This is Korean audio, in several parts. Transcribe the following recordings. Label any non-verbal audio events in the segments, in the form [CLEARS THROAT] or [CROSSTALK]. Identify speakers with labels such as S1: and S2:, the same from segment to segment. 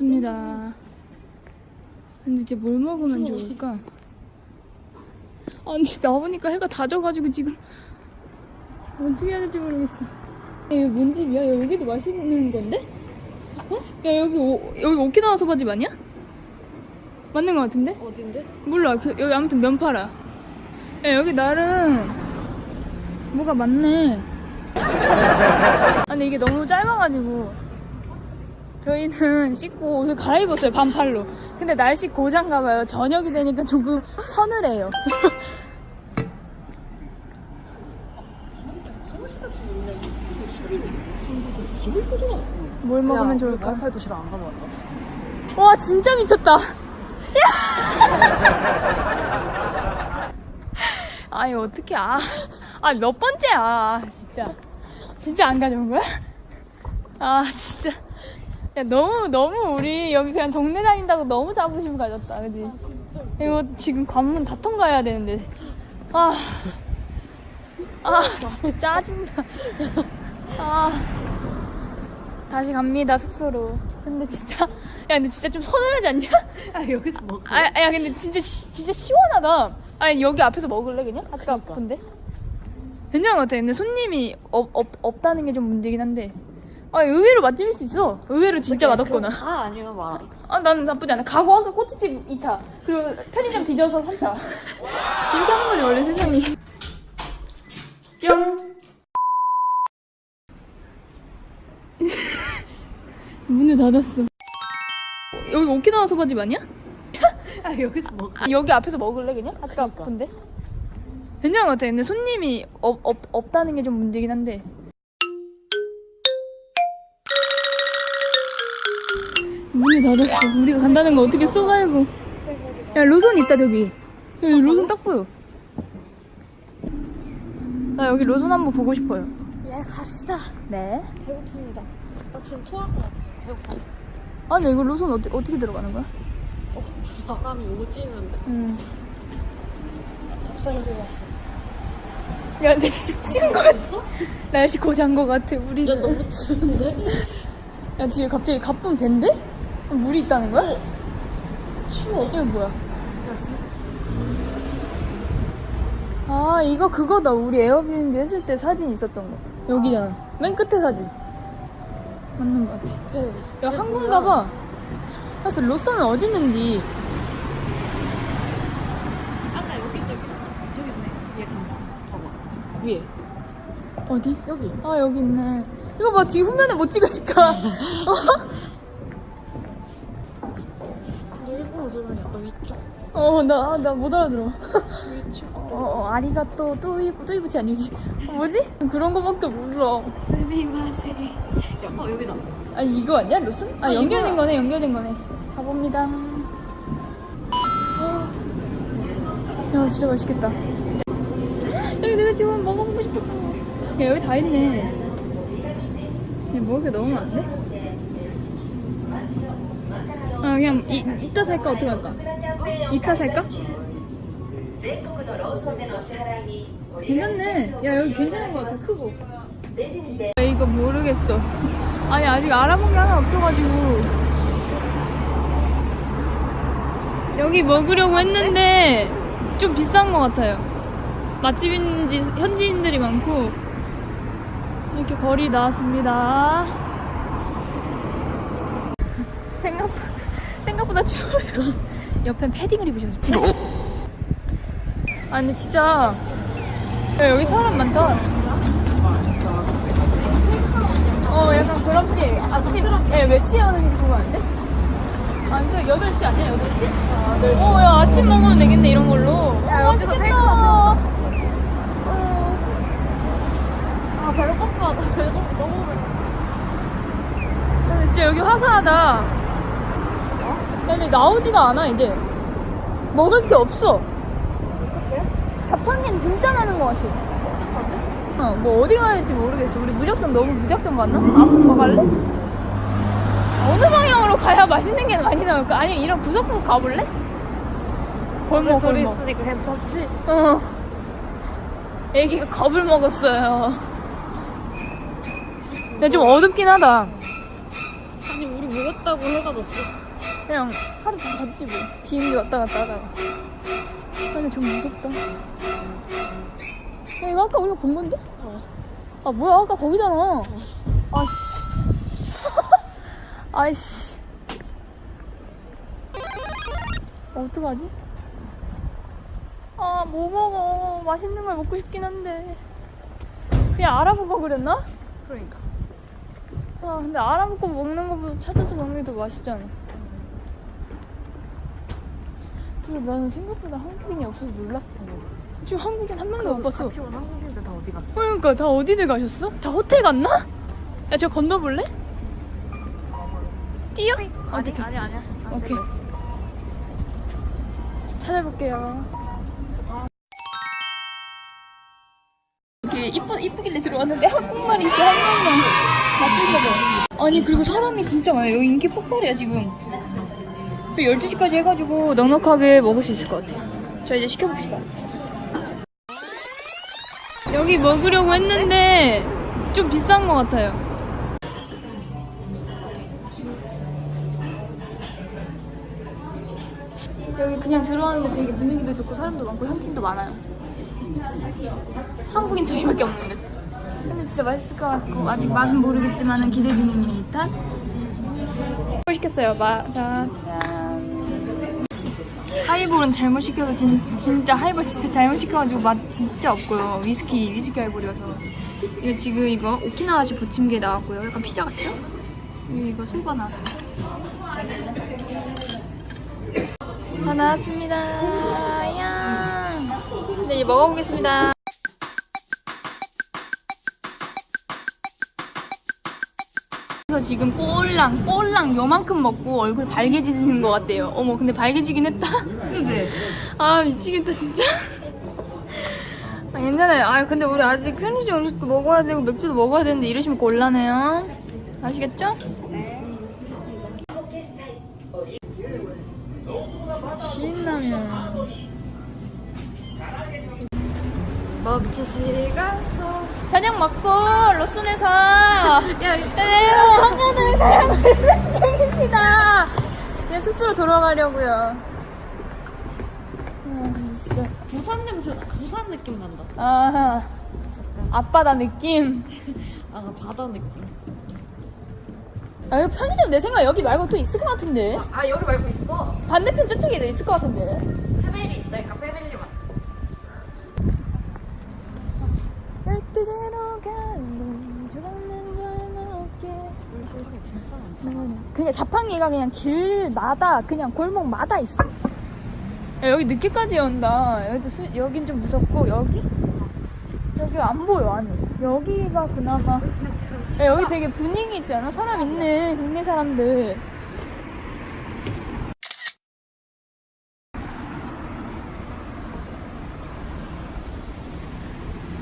S1: 나왔습니다. 근데 이제 뭘 먹으면 좋을까? 아니 나오니까 해가 다 져가지고 지금 어떻게 해야 될지 모르겠어. 이거 뭔 집이야? 여기도 맛있는 건데? 어? 야 여기 오, 여기 오키나와 소바집 아니야? 맞는 거 같은데?
S2: 어딘데?
S1: 몰라. 그, 여기 아무튼 면 팔아. 야, 여기 나름 뭐가 많네. [LAUGHS] 아니 이게 너무 짧아가지고 저희는 씻고 옷을 갈아입었어요 반팔로. 근데 날씨 고장가 봐요. 저녁이 되니까 조금 서늘해요. 뭘 먹으면 좋을까?
S2: 말팔 도시락 안 가져왔다.
S1: 와 진짜 미쳤다. 아니 어떻게 아? 아몇 번째야 진짜 진짜 안 가져온 거야? 아 진짜 야 너무 너무 우리 여기 그냥 동네 다닌다고 너무 자부심 가졌다 그지? 이거 지금 관문 다 통과해야 되는데 아. 아 진짜 짜증나 아 다시 갑니다 숙소로 근데 진짜 야 근데 진짜 좀 서늘하지 않냐?
S2: 아 여기서 먹.
S1: 아, 아, 야 근데 진짜 시, 진짜 시원하다. 아니 여기 앞에서 먹을래 그냥? 아까
S2: 그러니까.
S1: 근데 괜찮은 것 같아. 근데 손님이 없, 없, 없다는 게 좀 문제긴 한데. 아 의외로 맛집일 수 있어. 의외로 진짜 맛없거나.
S2: 다 아니면 말.
S1: 아난 나쁘지 않아. 가고 아까 꼬치집 2차 그리고 편의점 뒤져서 3차. [LAUGHS] 이렇게 하는 거지 원래 세상이. 뿅. [LAUGHS] 문을 닫았어. 여기 오키나와 소바집 아니야? [LAUGHS]
S2: 아 여기서 먹.
S1: 아, 여기 앞에서 먹을래 그냥? 아까
S2: 그러니까.
S1: 근데 괜찮은 것 같아. 근데 손님이 없, 없, 없다는 게 좀 문제긴 한데. 문이 닫았어. 우리가 간다는 거 어떻게 쏘 알고. 야 로손 있다 저기. 여기 로손 딱 보여. 나 여기 로손 한번 보고 싶어요.
S2: 예 갑시다.
S1: 네.
S2: 배고픕니다. 나 지금 토할 것 같아. 배고파.
S1: 아 근데 이거 로손 어떻게 어떻게 들어가는 거야?
S2: 어 바람이 오지는데.
S1: 음.
S2: 닭살 들었어.
S1: 야 근데 진짜 찍은 거 같아. 날씨 고장 거 같아. 우리.
S2: 야 너무 추운데?
S1: 야 뒤에 갑자기 가쁜 밴데? 물이 있다는 거야?
S2: 추워.
S1: 이거 뭐야?
S2: 야 진짜.
S1: 아 이거 그거다 우리 에어비앤비 했을 때 사진 있었던 거 여기잖아 맨 끝에 사진 맞는 거 같아
S2: 배.
S1: 야 한국인가 봐 그래서 로선은 어디 있는지
S2: 아까 여기 저기 저기 있네. 얘 간다. 봐봐. 위에.
S1: 어디?
S2: 여기.
S1: 아 여기 있네 이거 봐 뒤 후면에 못 찍으니까 [LAUGHS]
S2: 저러면 약간 위쪽.
S1: 어 나 나 못 알아들어
S2: 위쪽. [LAUGHS]
S1: 어, 어 아리가또 뚜이 뚜이부치 아니지 뭐지? 그런 거밖에 몰라
S2: 스미마세. 야, 어 여기다.
S1: 아 이거 아니야 로슨? 아
S2: 아,
S1: 연결된
S2: 이거야.
S1: 거네 연결된 거네 가봅니다 야 진짜 맛있겠다 여기 내가 지금 먹어보고 싶었던 거 야 여기 다 있네 야 먹을 게 너무 많은데? 아 그냥 이, 이따 살까 어떻게 할까? 이따 살까? 괜찮네. 야 여기 괜찮은 것 같아. 크고. 야, 이거 모르겠어. [LAUGHS] 아니 아직 알아본 게 하나 없어가지고. 여기 먹으려고 했는데 좀 비싼 것 같아요. 맛집인지 현지인들이 많고 이렇게 거리 나왔습니다. [LAUGHS] 생각보다 생각보다 추워요. [LAUGHS] 옆엔 패딩을 입으셔서. 아 근데 진짜 야, 여기 사람 많다. 어, 약간 그런 필. 아침, 예, 몇 시에 오는지 궁금한데? 아, 진짜 8시 아니야? 8시? 아, 8시. 어, 야, 아침 먹으면 되겠네, 이런 걸로. 야, 맛있겠다. 어.
S2: 아 배고파. 나 배고 너무 배고파.
S1: 근데 진짜 여기 화사하다. 야, 근데 나오지가 않아, 이제. 먹을 게 없어.
S2: 어떡해?
S1: 자판기는 진짜 많은 것 같아.
S2: 어떡하지?
S1: 어, 뭐 어디로 가야 될지 모르겠어. 우리 무작정 너무 무작정 갔나? 앞으로 더 갈래? 어느 방향으로 가야 맛있는 게 많이 나올까? 아니면 이런 구석으로 가볼래? 골목,
S2: 둘이
S1: 골목.
S2: 있으니까 괜찮지?
S1: 어. 애기가 겁을 먹었어요. 근데 좀 어둡긴 하다.
S2: 아니 우리 먹었다고 해가 졌어.
S1: 그냥 하루 다 갔지 뭐. 비행기 왔다 갔다 하다가. 근데 좀 무섭다. 야, 이거 아까 우리가 본 건데?
S2: 어.
S1: 아 뭐야 아까 거기잖아. 아씨. 아이씨. [LAUGHS] 어떡하지? 아 뭐 먹어. 맛있는 걸 먹고 싶긴 한데. 그냥 알아보고 그랬나?
S2: 그러니까.
S1: 아 근데 알아보고 먹는 것보다 찾아서 먹는 게 더 맛있잖아. 그리고 나는 생각보다 한국인이 없어서 놀랐어. 지금 한국인 한 명도 못 봤어.
S2: 같이 온 한국인들 다 어디 갔어?
S1: 그러니까 다 어디들 가셨어? 다 호텔 갔나? 야 저 건너볼래? 뛰어?
S2: 아니 아니 아니야. 안
S1: 오케이.
S2: 돼.
S1: 찾아볼게요. 이렇게 이쁘, 이쁘길래 들어왔는데 한국말이 있어 한국말 맞추나 봐 아니 그리고 사람이 진짜 많아요 여기 인기 폭발이야 지금 12시까지 해가지고 넉넉하게 먹을 수 있을 것 같아요 자 이제 시켜봅시다 여기 먹으려고 했는데 좀 비싼 것 같아요 여기 그냥 들어왔는데 되게 분위기도 좋고 사람도 많고 현진도 많아요 한국인 저희밖에 없는데. 근데 진짜 맛있을 것 같고 아직 맛은 모르겠지만 기대 중입니다. 뭘 시켰어요? 마, 자, 짠. 하이볼은 잘못 시켜서 진, 진짜 하이볼 진짜 잘못 시켜가지고 맛 진짜 없고요. 위스키 위스키 하이볼이어서 이거 지금 이거 오키나와시 부침개 나왔고요. 약간 피자 같죠? 이거, 소바 나왔어요. 다 나왔습니다. 야. 이제 이제 먹어보겠습니다. 그래서 지금 꼴랑 꼴랑 요만큼 먹고 얼굴 발개지는 것 같대요. 어머 근데 발개지긴 했다.
S2: 근데
S1: 아 미치겠다 진짜. 아, 괜찮아요. 아 근데 우리 아직 편의점 음식도 먹어야 되고 맥주도 먹어야 되는데 이러시면 곤란해요. 아시겠죠? 신라면.
S2: 멈추시가
S1: 저녁 먹고 로손에서
S2: 야
S1: 네, 한 번을 사용하는 중입니다. 이제 숙소로 돌아가려고요. 아, 진짜.
S2: 부산 냄새 나. 부산 느낌 난다.
S1: 아, 앞바다 느낌.
S2: 아 바다 느낌.
S1: 아, 여기 편의점 내 생각 여기 말고 또 있을 것 같은데.
S2: 아 여기 말고 있어.
S1: 반대편 저쪽에도 있을 것 같은데. 열두개로 가는.
S2: 물소리 진짜 많다.
S1: 그냥 자판기가 그냥 길마다 그냥 골목마다 있어. 야, 여기 늦게까지 온다. 여기도 수, 여긴 좀 무섭고 여기 여기 안 보여 안에. 여기가 그나마 야, 여기 되게 분위기 있잖아. 사람 있네. 국내 사람들.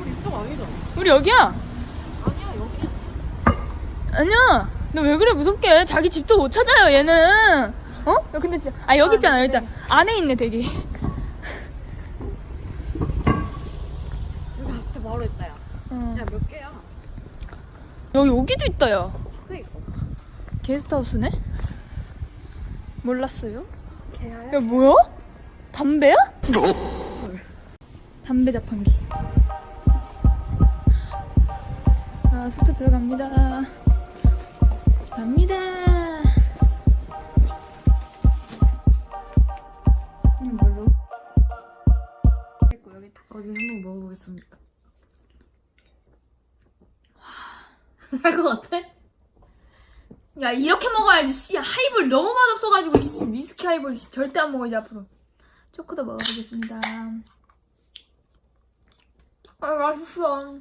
S2: 우리 이쪽 아니잖아.
S1: 우리 여기야.
S2: 아니야 여기.
S1: 아니야. 너 왜 그래 무섭게? 자기 집도 못 찾아요 얘는. 어? 야, 근데 진짜 아 여기
S2: 아,
S1: 있잖아 여기
S2: 네.
S1: 있잖아. 안에 있네 되게.
S2: 여기 앞에 바로 있다 야.
S1: 어.
S2: 야 몇 개야?
S1: 여기 여기도 있다 야.
S2: 그니까.
S1: 게스트하우스네? 몰랐어요?
S2: 개야.
S1: 야 뭐야? 담배야? 담배 자판기 아 숙소 들어갑니다. 갑니다. 뭘로?
S2: 어디 한번 먹어보겠습니다. 살것 같아?
S1: 야 이렇게 먹어야지 씨. 하이볼 너무 맛없어가지고 씨. 위스키 하이볼 씨, 절대 안 먹어 이제 앞으로. 초코도 먹어보겠습니다. 아 맛있어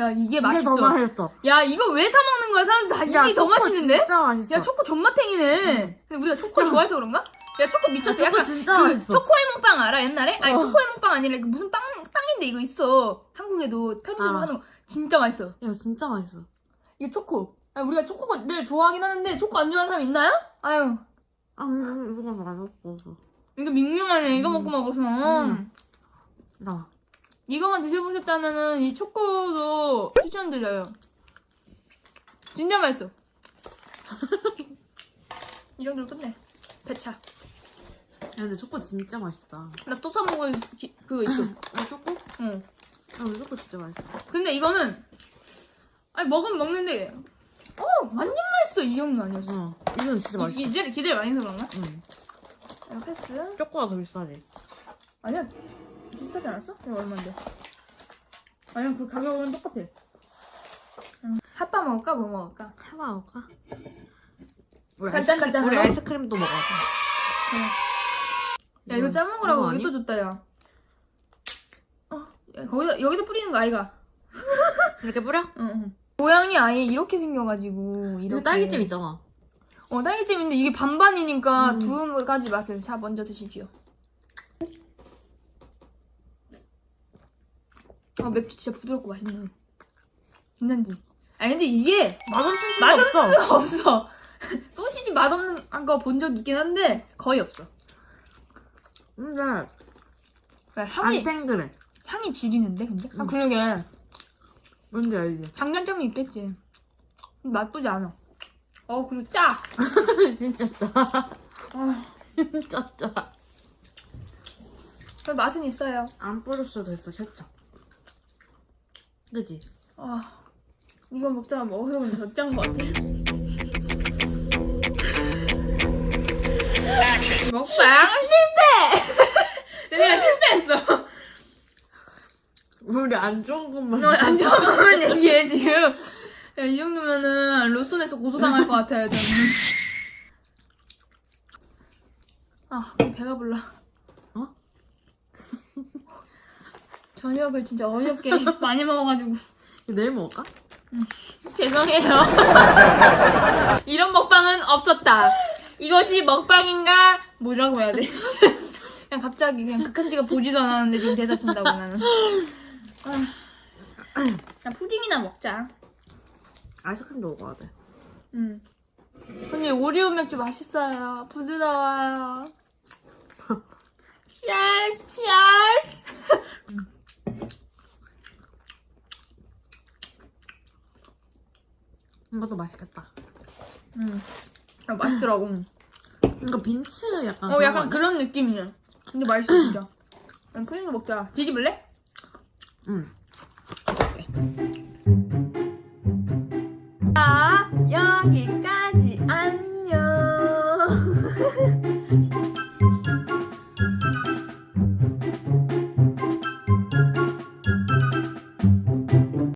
S1: 야 이게 맛있어
S2: 맛있어.
S1: 야 이거 왜 사 먹는 거야 사람들 다 이게 더 맛있는데?
S2: 진짜 맛있어.
S1: 야 초코 존맛탱이네 근데 우리가 초코를 좋아해서 그런가? 야 초코 미쳤어
S2: 야, 초코
S1: 약간
S2: 진짜
S1: 그
S2: 맛있어.
S1: 초코 해몽빵 알아 옛날에? 아니
S2: 어.
S1: 초코 해몽빵 아니라 그 무슨 빵, 빵인데 이거 있어 한국에도 편의점으로
S2: 알아.
S1: 하는 거 진짜 맛있어
S2: 야 진짜 맛있어.
S1: 이게 초코 아, 우리가 초코를 좋아하긴 하는데 초코 안 좋아하는 사람 있나요? 아유
S2: 아 이거 맛없어.
S1: 이거 밍밍하네 이거 먹고 먹어서
S2: 음. 나.
S1: 이거만 드셔보셨다면은 이 초코도 추천드려요 진짜 맛있어 [LAUGHS] 이 정도로 끝내. 배차.
S2: 야, 근데 초코 진짜 맛있다.
S1: 나 또 사 먹을 기- 그거 있어. [CLEARS THROAT]
S2: 아, 초코?
S1: 응.
S2: 아, 근데 초코 진짜 맛있어.
S1: 근데 이거는 아니 먹으면 먹는데 어 완전 맛있어 이 정도 아니었어.
S2: 어, 이건 진짜 맛있어.
S1: 기, 기대를 기대를 많이 해서 그런가?
S2: 응.
S1: 이거 패스.
S2: 초코가 더 비싸지.
S1: 아니야 비슷하지 않았어? 이거 얼마인데? 아니야 그 가격은 똑같아. 응. 핫바 먹을까 뭐 먹을까?
S2: 해봐 먹을까? 우리
S1: 간짠 간짠
S2: 우리
S1: 하나?
S2: 아이스크림도 먹어.
S1: 야 이거 짜 먹으라고
S2: 이거
S1: 여기 또 줬다 야. 어 야, 거기다 여기다 뿌리는 거 아이가? [LAUGHS]
S2: 이렇게 뿌려?
S1: 응. 응. 모양이 아예 이렇게 생겨가지고 이렇게.
S2: 이거 딸기잼 있잖아.
S1: 어 딸기잼인데 이게 반반이니까
S2: 음.
S1: 두 가지 맛을 자 먼저 드시지요. 아 맥주 진짜 부드럽고 맛있네. 괜찮지? 아니 근데 이게
S2: 맛은 쓸
S1: 맛은
S2: 수가 없어. [LAUGHS]
S1: 소시지 맛없는 거 본 적 있긴 한데 거의 없어.
S2: 근데
S1: 향이
S2: 안 탱글해.
S1: 향이 지리는데 근데? 아
S2: 음.
S1: 그러게
S2: 뭔지 알지?
S1: 장단점이 있겠지. 나쁘지 않아. 어 그리고 짜. [LAUGHS]
S2: 진짜 짜.
S1: 아,
S2: 진짜 짜.
S1: 그 맛은 있어요.
S2: 안 뿌렸어도 됐어, 케첩. 그지?
S1: 아, 이거 먹다가 먹으면 더짠 것 같아. [LAUGHS] 먹방 실패! [LAUGHS] 내가 실패했어.
S2: 우리 안 좋은 것만.
S1: 너안 좋아하면 [LAUGHS] 얘기해, 지금. 야, 이 정도면은 로손에서 고소당할 것 같아요, 저는. 아, 배가 불러.
S2: 어?
S1: 저녁을 진짜 어이없게 [LAUGHS] 많이 먹어가지고.
S2: 내일 먹을까?
S1: 죄송해요. [LAUGHS] 이런 먹방은 없었다. 이것이 먹방인가? 뭐라고 해야 돼? [LAUGHS] 그냥 갑자기 그냥 극한지가 보지도 않았는데 지금 대사 친다고 나는. 아, 그냥 푸딩이나 먹자.
S2: 아이스크림도 먹어야 돼.
S1: 응. 언니 오리오 맥주 맛있어요. 부드러워요. 치얼스, 치얼스.
S2: 이것도 맛있겠다.
S1: 응. 아, 맛있더라고. [CLEARS THROAT]
S2: 이거 빈츠 약간.
S1: 어,
S2: 그런 거
S1: 약간
S2: 아니야?
S1: 그런 느낌이야. 근데 맛있어, 진짜. 난 크림도 먹자. 뒤집을래?
S2: 응.
S1: 자, 여기까지.